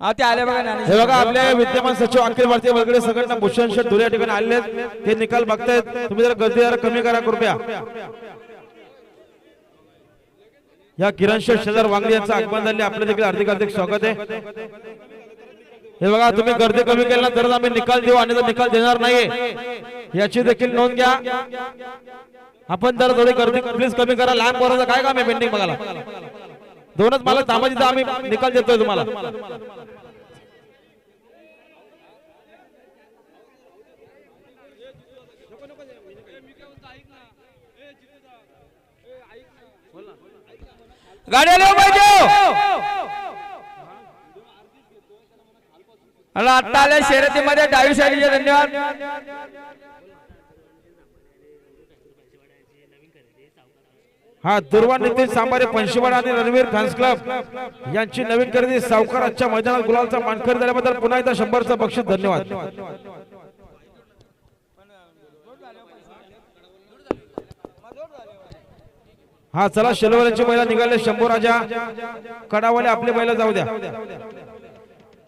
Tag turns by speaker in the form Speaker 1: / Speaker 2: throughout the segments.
Speaker 1: ते आले बघा
Speaker 2: हे बघा आपले विद्यमान सचिव अखिल भारतीय वगैरे सगळ्यांना भूषण शेठ धुळे या ठिकाणी आलेले आहेत. हे निकाल बघतायत. तुम्ही जरा गर्दी जरा कमी करा कृपया. या किरण शेठ शेजार वांगडी यांचं आगमन झाले आपलं देखील हार्दिक हार्दिक स्वागत आहे. हे बघा तुम्ही गर्दी कमी केली ना तरच आम्ही निकाल देऊ आणि निकाल देणार नाहीये याची देखील नोंद घ्या. आपण जरा थोडी गर्दी प्लीज कमी करा. लहान पोराचं काय काम आहे पेंटिंग बघायला? दोनच मला थांबायची आम्ही निकाल देतोय तुम्हाला.
Speaker 1: गाडी आली हो पाहिजे आता आल्या शर्यतीमध्ये डावी साईडचे धन्यवाद.
Speaker 2: हा दुर्वा नितीन सांबारे पंशीवाडा आणि रणवीर फॅन्स क्लब यांची नवीन खरेदी सावकार आजच्या मैदानात गुलालचा मानकरी झाल्याबद्दल पुन्हा एकदा शंभरचं बक्षीस धन्यवाद. हा चला शेलवरांची बैला निघाले शंभू राजा कडावाले आपले बैला जाऊ द्या.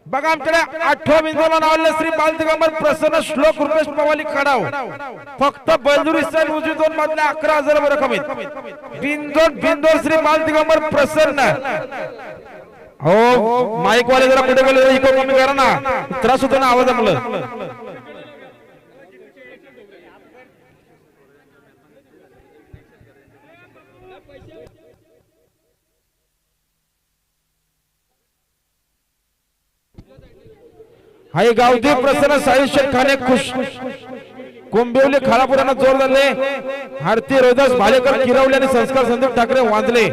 Speaker 2: बघा आमच्याकडे आठव्या बिंदूला नावले श्री बालदिगंबर प्रसन्न श्लोक रुपेश पवाली कडाव फक्त बैलदुरी सण उजवी दोन मधल्या अकरा हजार वर कमी बिंदोड बिंदोड श्री बालदिगंबर प्रसन्न. हो माईक वाले जरा कुठे गेले इको कमी करा ना. त्रास होतो ना आवाज आपलं हाय गावदेव प्रसन्न साहित्य ठाणे खुश. कोंबिवली खालापुरांना जोर धरले. आरती रोदास भालेकर किरवले आणि संस्कार संदीप ठाकरे वांजले.